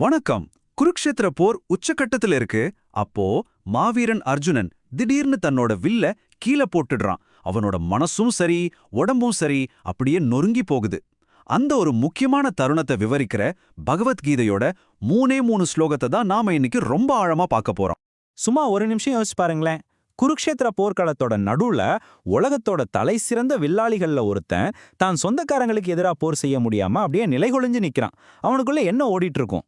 வணக்கம். குருக்ஷேத்திர போர் உச்சக்கட்டத்துல இருக்கு. அப்போ மாவீரன் அர்ஜுனன் திடீர்னு தன்னோட வில்ல கீழே போட்டுடுறான். அவனோட மனசும் சரி உடம்பும் சரி அப்படியே நொறுங்கி போகுது. அந்த ஒரு முக்கியமான தருணத்தை விவரிக்கிற பகவத்கீதையோட மூணே மூணு ஸ்லோகத்தை தான் நாம இன்னைக்கு ரொம்ப ஆழமா பார்க்க போறோம். சும்மா ஒரு நிமிஷம் யோசிச்சு பாருங்களேன். குருக்ஷேத்திர போர்க்களத்தோட நடுவுல உலகத்தோட தலை சிறந்த வில்லாளிகள்ல ஒருத்தன் தான் சொந்தக்காரங்களுக்கு எதிரா போர் செய்ய முடியாம அப்படியே நிலைகொழிஞ்சு நிக்கிறான். அவனுக்குள்ள என்ன ஓடிட்டு இருக்கும்?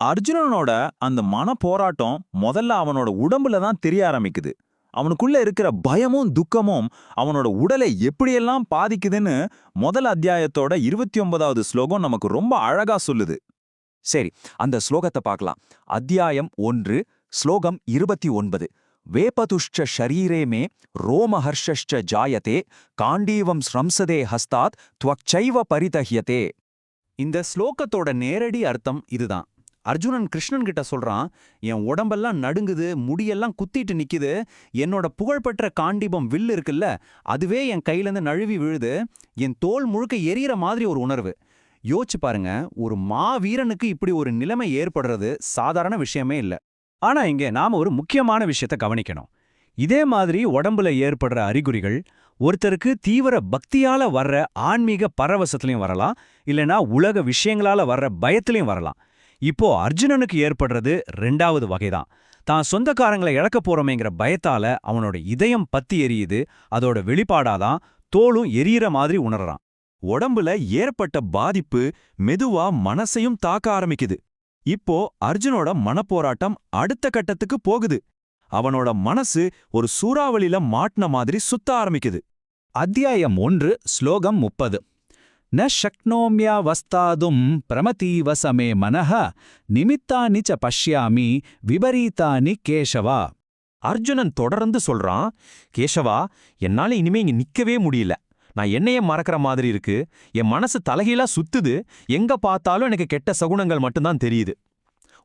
அர்ஜுனனோட அந்த மன போராட்டம் முதல்ல அவனோட உடம்புல தான் தெரிய ஆரம்பிக்குது. அவனுக்குள்ள இருக்கிற பயமும் துக்கமும் அவனோட உடலை எப்படியெல்லாம் பாதிக்குதுன்னு முதல் அத்தியாயத்தோட இருபத்தி ஒன்பதாவது ஸ்லோகம் நமக்கு ரொம்ப அழகா சொல்லுது. சரி அந்த ஸ்லோகத்தை பார்க்கலாம். அத்தியாயம் ஒன்று ஸ்லோகம் இருபத்தி ஒன்பது வேபதுஷ்ச ஷரீரே மே ரோமஹர்ஷ்ச ஜாயதே காண்டீவம் ஸ்ரம்சதே ஹஸ்தாத் துவச்சைவ பரிதஹ்யதே. இந்த ஸ்லோகத்தோட நேரடி அர்த்தம் இதுதான். அர்ஜுனன் கிருஷ்ணன் கிட்ட சொல்றான் என் உடம்பெல்லாம் நடுங்குது முடியெல்லாம் குத்திட்டு நிக்குது. என்னோட புகழ்பெற்ற காண்டிபம் வில் இருக்குல்ல அதுவே என் கையிலேருந்து நழுவி விழுது. என் தோல் முழுக்க எரியற மாதிரி ஒரு உணர்வு. யோசிச்சு பாருங்க ஒரு மாவீரனுக்கு இப்படி ஒரு நிலைமை ஏற்படுறது சாதாரண விஷயமே இல்ல. ஆனா இங்க நாம ஒரு முக்கியமான விஷயத்த கவனிக்கணும். இதே மாதிரி உடம்புல ஏற்படுற அறிகுறிகள் ஒருத்தருக்கு தீவிர பக்தியால வர்ற ஆன்மீக பரவசத்துலயும் வரலாம் இல்லனா உலக விஷயங்களால வர்ற பயத்திலையும் வரலாம். இப்போ அர்ஜுனனுக்கு ஏற்படுறது ரெண்டாவது வகைதான். தான் சொந்தக்காரங்களை இழக்க போறோமேங்கிற பயத்தால அவனோட இதயம் பத்தி எரியுது அதோட வெளிப்பாடாதான் தோளும் எரியற மாதிரி உணர்றான். உடம்புல ஏற்பட்ட பாதிப்பு மெதுவா மனசையும் தாக்க ஆரம்பிக்குது. இப்போ அர்ஜுனோட மனப்போராட்டம் அடுத்த கட்டத்துக்கு போகுது. அவனோட மனசு ஒரு சூறாவளியில மாட்டின மாதிரி சுத்த ஆரம்பிக்குது. அத்தியாயம் ஒன்று ஸ்லோகம் முப்பது. ந சக்னோமியாவஸ்தாதும் பிரமதீவ சமே மனஹ நிமித்தானி ச பஷ்யாமி விபரீதானி கேசவா அர்ஜுனன் தொடர்ந்து சொல்றான் கேசவா என்னால இனிமே இங்க நிக்கவே முடியல. நான் என்னையே மறக்கிற மாதிரி இருக்கு. என் மனசு தலகீழா சுத்துது. எங்க பார்த்தாலும் எனக்கு கெட்ட சகுனங்கள் மட்டும்தான் தெரியுது.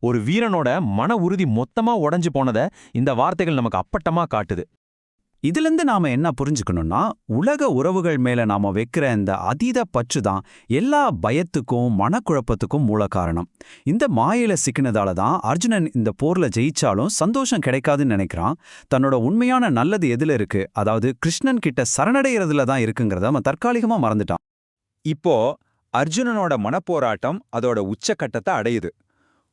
ஒரு வீரனோட மன உறுதி மொத்தமா உடஞ்சு போனத இந்த வார்த்தைகள் நமக்கு அப்பட்டமா காட்டுது. இதிலிருந்து நாம என்ன புரிஞ்சுக்கணும்னா உலக உறவுகள் மேல நாம வைக்கிற இந்த அதீத பற்று தான் எல்லா பயத்துக்கும் மனக்குழப்பத்துக்கும் மூல காரணம். இந்த மாயில சிக்கினதால தான் அர்ஜுனன் இந்த போர்ல ஜெயிச்சாலும் சந்தோஷம் கிடைக்காதுன்னு நினைக்கிறான். தன்னோட உண்மையான நல்லது எதுல இருக்கு? அதாவது கிருஷ்ணன் கிட்ட சரணடைகிறதுல தான் இருக்குங்கிறத அவன் தற்காலிகமா மறந்துட்டான். இப்போ அர்ஜுனனோட மனப்போராட்டம் அதோட உச்சக்கட்டத்தை அடையுது.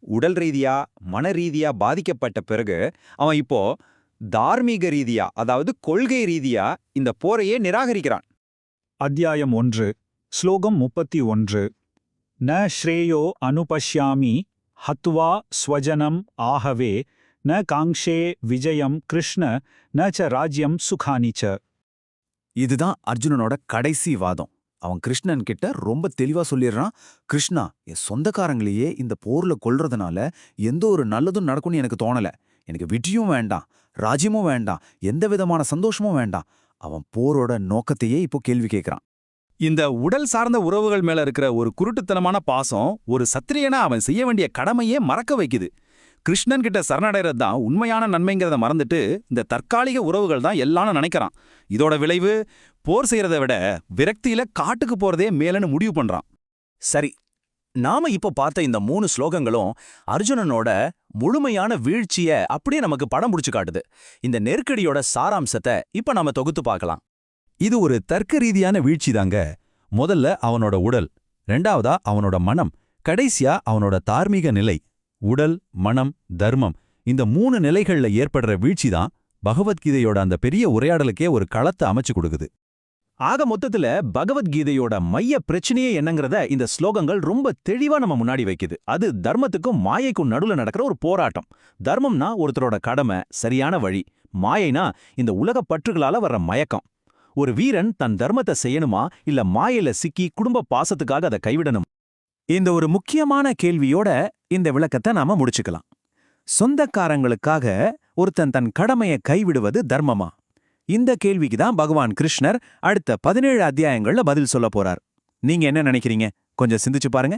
உடல் ரீதியா மன ரீதியா பாதிக்கப்பட்ட பிறகு அவன் இப்போ தார்மீக ரீதியா அதாவது கொள்கை ரீதியா இந்த போரையே நிராகரிக்கிறான். அத்தியாயம் ஒன்று ஸ்லோகம் முப்பத்தி ஒன்று. ந ஸ்ரேயோ அனுபஷ்யாமி ஹத்வா ஸ்வஜனம் ஆகவே ந காங்ஷே விஜயம் கிருஷ்ண ந ச ராஜ்யம் சுகானி ச. இதுதான் அர்ஜுனனோட கடைசி வாதம். அவன் கிருஷ்ணன் கிட்ட ரொம்ப தெளிவா சொல்லிடுறான் கிருஷ்ணா என் சொந்தக்காரங்களையே இந்த போர்ல கொல்றதுனால எந்த ஒரு நல்லதும் நடக்கும்னு எனக்கு தோணல. எனக்கு வெற்றியும் வேண்டாம் ராஜ்யமும் வேண்டாம் எந்த விதமான சந்தோஷமும் வேண்டாம். அவன் போரோட நோக்கத்தையே இப்போ கேள்வி கேட்கறான். இந்த உடல் சார்ந்த உறவுகள் மேல இருக்கிற ஒரு குருட்டுத்தனமான பாசம் ஒரு சத்திரியனா அவன் செய்ய வேண்டிய கடமையே மறக்க வைக்குது. கிருஷ்ணன் கிட்ட சரணடைறது தான் உண்மையான நன்மைங்கிறத மறந்துட்டு இந்த தற்காலிக உறவுகள் தான் எல்லாம்னு நினைக்கிறான். இதோட விளைவு போர் செய்யறதை விட விரக்தியில காட்டுக்கு போறதே மேலன்னு முடிவு பண்றான். சரி நாம இப்போ பார்த்த இந்த மூணு ஸ்லோகங்களும் அர்ஜுனனோட முழுமையான வீழ்ச்சிய அப்படியே நமக்கு படம் பிடிச்சு காட்டுது. இந்த நெருக்கடியோட சாராம்சத்தை இப்ப நாம தொகுத்து பார்க்கலாம். இது ஒரு தர்க்க ரீதியான வீழ்ச்சி தாங்க. முதல்ல அவனோட உடல் ரெண்டாவதா அவனோட மனம் கடைசியா அவனோட தார்மீக நிலை உடல் மனம் தர்மம் இந்த மூணு நிலைகள்ல ஏற்படுற வீழ்ச்சி தான் பகவத்கீதையோட அந்த பெரிய உரையாடலுக்கே ஒரு களத்தை அமைச்சு கொடுக்குது. ஆக மொத்தத்துல பகவத்கீதையோட மைய பிரச்சனையே என்னங்கிறத இந்த ஸ்லோகங்கள் ரொம்ப தெளிவா நம்ம முன்னாடி வைக்குது. அது தர்மத்துக்கும் மாயைக்கும் நடுவுல நடக்கிற ஒரு போராட்டம். தர்மம்னா ஒருத்தரோட கடமை சரியான வழி. மாயைனா இந்த உலக பற்றுகளால வர்ற மயக்கம். ஒரு வீரன் தன் தர்மத்தை செய்யணுமா? இல்ல மாயையில சிக்கி குடும்ப பாசத்துக்காக அதை கைவிடணும்? இந்த ஒரு முக்கியமான கேள்வியோட இந்த விளக்கத்தை நாம முடிச்சுக்கலாம். சொந்தக்காரங்களுக்காக ஒருத்தன் தன் கடமையை கைவிடுவது தர்மமா? இந்த கேள்விக்கு தான் பகவான் கிருஷ்ணர் அடுத்த பதினேழு அத்தியாயங்கள்ல பதில் சொல்ல போறார். நீங்க என்ன நினைக்கிறீங்க? கொஞ்சம் சிந்திச்சு பாருங்க.